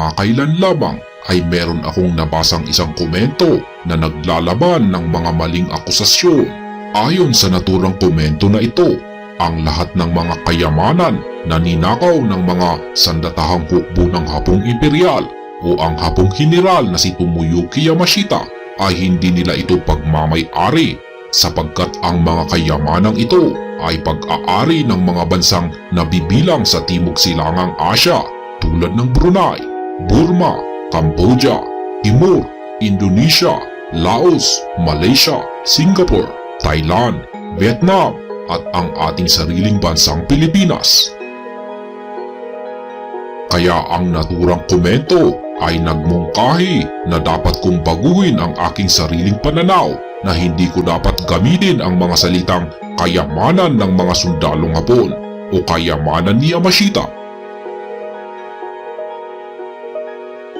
kamakailan lamang ay meron akong nabasang isang komento na naglalaban ng mga maling akusasyon. Ayon sa naturang komento na ito, ang lahat ng mga kayamanan na ninakaw ng mga sandatahang hukbo ng Hapong Imperial o ang Hapong General na si Tomoyuki Yamashita ay hindi nila ito pagmamay-ari sapagkat ang mga kayamanang ito ay pag-aari ng mga bansang nabibilang sa Timog Silangang Asya tulad ng Brunei, Burma, Cambodia, Timor, Indonesia, Laos, Malaysia, Singapore, Thailand, Vietnam at ang ating sariling bansang Pilipinas. Kaya ang naturang komento ay nagmungkahi na dapat kong baguhin ang aking sariling pananaw na hindi ko dapat gamitin ang mga salitang kayamanan ng mga sundalong hapon o kayamanan ni Yamashita.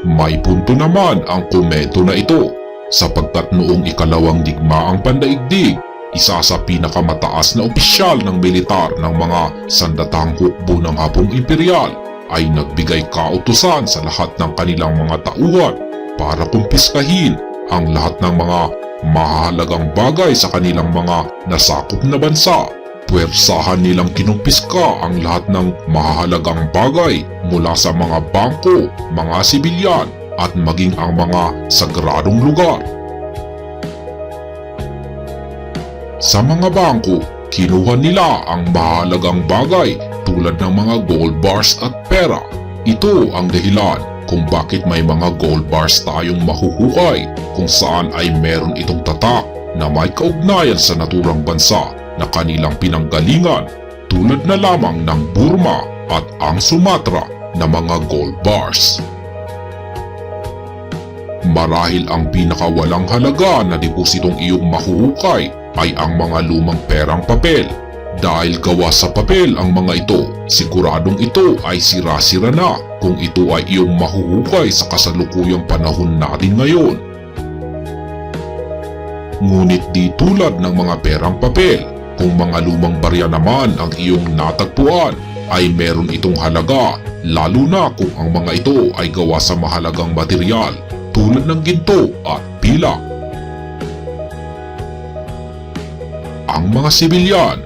May punto naman ang komento na ito sapagkat noong ikalawang digmaang pandaigdig, isa sa pinakamataas na opisyal ng militar ng mga sandatang hukbo ng Hapong Imperial ay nagbigay kautusan sa lahat ng kanilang mga tauhan para kumpiskahin ang lahat ng mga mahalagang bagay sa kanilang mga nasakop na bansa. Puwersahan nilang kinumpiska ang lahat ng mahalagang bagay mula sa mga bangko, mga sibilyan at maging ang mga sagradong lugar. Sa mga bangko, kinuha nila ang mahalagang bagay tulad ng mga gold bars at pera. Ito ang dahilan kung bakit may mga gold bars tayong mahuhukay kung saan ay meron itong tatak na may kaugnayan sa naturang bansa na kanilang pinanggalingan tulad na lamang ng Burma at ang Sumatra na mga gold bars. Marahil ang pinakawalang halaga na depositong iyong mahuhukay ay ang mga lumang perang papel. Dahil gawa sa papel ang mga ito, siguradong ito ay sira-sira na kung ito ay iyong mahuhukay sa kasalukuyang panahon natin ngayon. Ngunit di tulad ng mga perang papel, kung mga lumang barya naman ang iyong natagpuan, ay meron itong halaga lalo na kung ang mga ito ay gawa sa mahalagang material tulad ng ginto at pilak. Ang mga sibilyan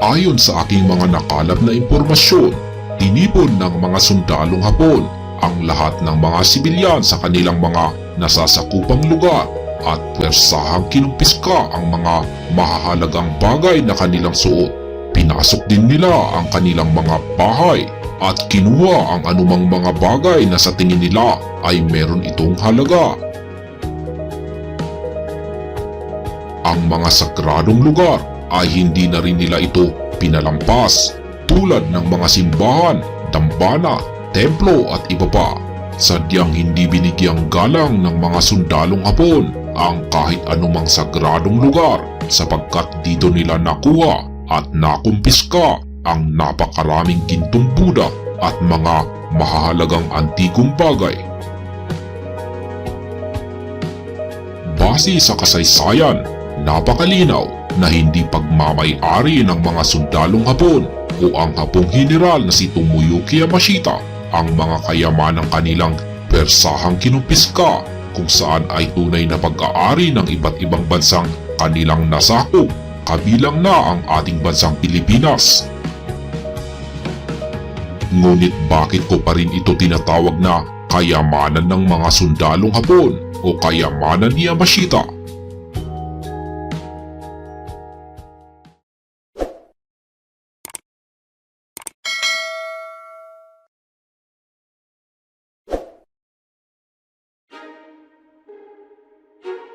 Ayon sa aking mga nakalap na impormasyon, tinipon ng mga sundalong hapon ang lahat ng mga sibilyan sa kanilang mga nasasakupang lugar at pwersahang kinumpiska ang mga mahahalagang bagay na kanilang suot. Pinasok din nila ang kanilang mga bahay at kinuha ang anumang mga bagay na sa tingin nila ay meron itong halaga. Ang mga sagradong lugar ay hindi na rin nila ito pinalampas tulad ng mga simbahan, dambana, templo at iba pa. Sadyang hindi binigyang galang ng mga sundalong hapon ang kahit anumang sagradong lugar sapagkat dito nila nakuha at nakumpiska ang napakaraming gintong Buddha at mga mahahalagang antikong bagay. Base sa kasaysayan, napakalinaw na hindi pagmamay-ari ng mga sundalong Hapon o ang Hapong General na si Tomoyuki Yamashita ang mga kayaman ng kanilang persahang kinumpiska kung saan ay tunay na pag-aari ng iba't ibang bansang kanilang nasakop kabilang na ang ating bansang Pilipinas. Ngunit bakit ko pa rin ito tinatawag na kayamanan ng mga sundalong Hapon o kayamanan ni Yamashita?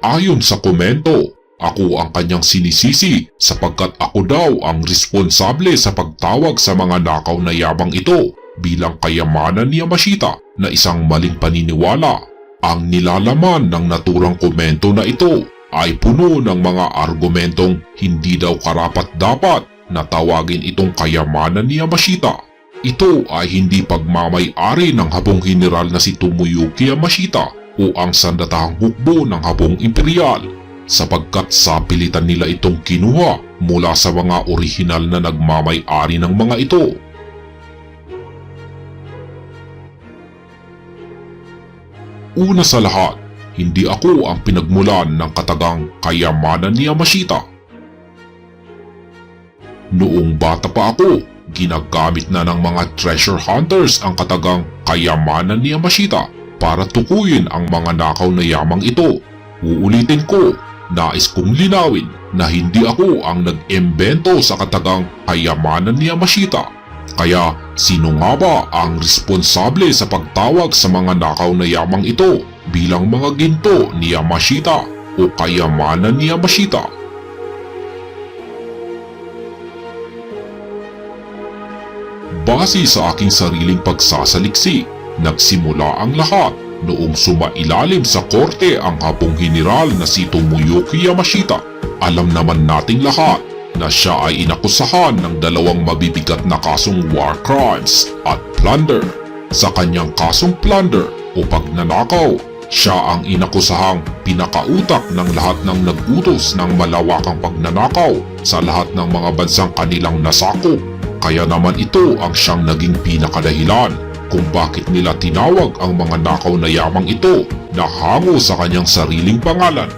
Ayon sa komento, ako ang kanyang sinisisi sapagkat ako daw ang responsable sa pagtawag sa mga nakaw na yabang ito bilang kayamanan ni Yamashita na isang maling paniniwala. Ang nilalaman ng naturang komento na ito ay puno ng mga argumentong hindi daw karapat-dapat na tawagin itong kayamanan ni Yamashita. Ito ay hindi pagmamay-ari ng habong general na si Tomoyuki Yamashita o ang sandatahang hukbo ng Hapong Imperial sapagkat sa pilitan nila itong kinuha mula sa mga orihinal na nagmamay-ari ng mga ito. Una sa lahat, hindi ako ang pinagmulan ng katagang kayamanan ni Yamashita. Noong bata pa ako, ginagamit na ng mga treasure hunters ang katagang kayamanan ni Yamashita para tukuyin ang mga nakaw na yamang ito. Uulitin ko, nais kong linawin na hindi ako ang nag-embento sa katagang kayamanan ni Yamashita. Kaya sino nga ba ang responsable sa pagtawag sa mga nakaw na yamang ito bilang mga ginto ni Yamashita o kayamanan ni Yamashita? Base sa aking sariling pagsasaliksi, nagsimula ang lahat noong sumailalim sa korte ang hapong general na si Tomoyuki Yamashita. Alam naman nating lahat na siya ay inakusahan ng dalawang mabibigat na kasong war crimes at plunder. Sa kanyang kasong plunder o pagnanakaw, siya ang inakusahang pinakautak ng lahat ng nagutos ng malawakang pagnanakaw sa lahat ng mga bansang kanilang nasakop. Kaya naman ito ang siyang naging pinakadahilan kung bakit nila tinawag ang mga nakaw na yamang ito na hango sa kanyang sariling pangalan.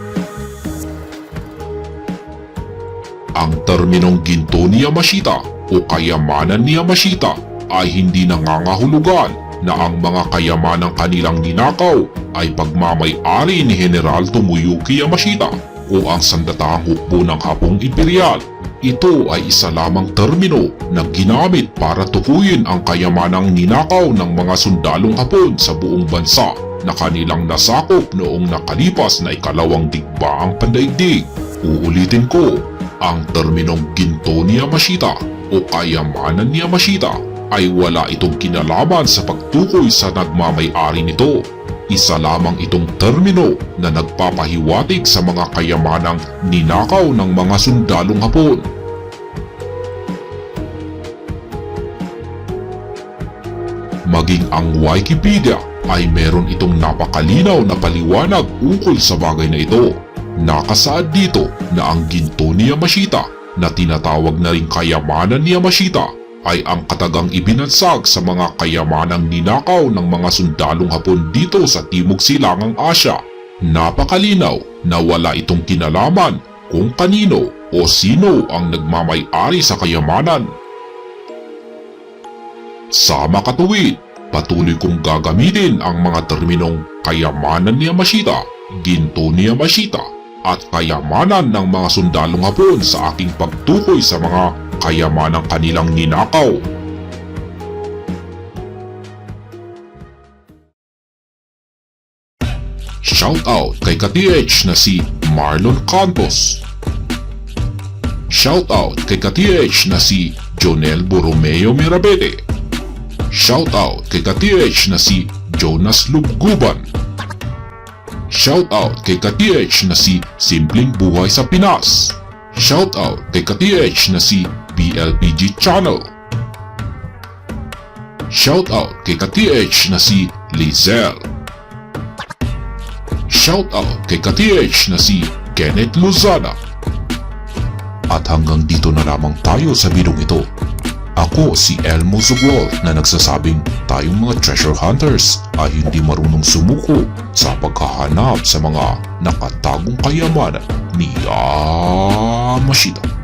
Ang terminong ginto ni Yamashita o kayamanan ni Yamashita ay hindi nangangahulugan na ang mga kayamanang kanilang ninakaw ay pagmamay-ari ni General Tomoyuki Yamashita o ang sandatahang hukbo ng Hapong Imperial. Ito ay isa lamang termino na ginamit para tukuyin ang kayamanang ninakaw ng mga sundalong Hapon sa buong bansa na kanilang nasakop noong nakalipas na ikalawang digbaang pandaigdig. Uulitin ko, ang terminong ginto ni Yamashita o kayamanan ni Yamashita ay wala itong kinalaman sa pagtukoy sa nagmamay-ari nito. Isa lamang itong termino na nagpapahiwatig sa mga kayamanang ninakaw ng mga sundalong Hapon. Ang Wikipedia ay meron itong napakalinaw na paliwanag ukol sa bagay na ito. Nakasaad dito na ang ginto ni Yamashita na tinatawag na rin kayamanan ni Yamashita ay ang katagang ibinansag sa mga kayamanang ninakaw ng mga sundalong Hapon dito sa Timog Silangang Asya. Napakalinaw na wala itong kinalaman kung kanino o sino ang nagmamay-ari sa kayamanan. Sa makatuwid, patuloy kong gagamitin ang mga terminong kayamanan ni Yamashita, ginto ni Yamashita, at kayamanan ng mga sundalong Hapon sa aking pagtukoy sa mga kayamanang kanilang ninakaw. Shoutout kay ka-TH na si Marlon Campos. Shoutout kay ka-TH na si Jonel Borromeo Mirabete. Shoutout kay ka-TH na si Jonas Lubguban. Shoutout kay ka-TH na si Simpleng Buhay sa Pinas. Shoutout kay ka-TH na si BLPG Channel. Shoutout kay ka-TH na si Lizelle. Shoutout kay ka-TH na si Kenneth Lozada. At hanggang dito na lamang tayo sa bidong ito. Ako si Elmo Zugwal na nagsasabing tayong mga treasure hunters ay hindi marunong sumuko sa paghahanap sa mga nakatagong kayamanan ni Yamashita.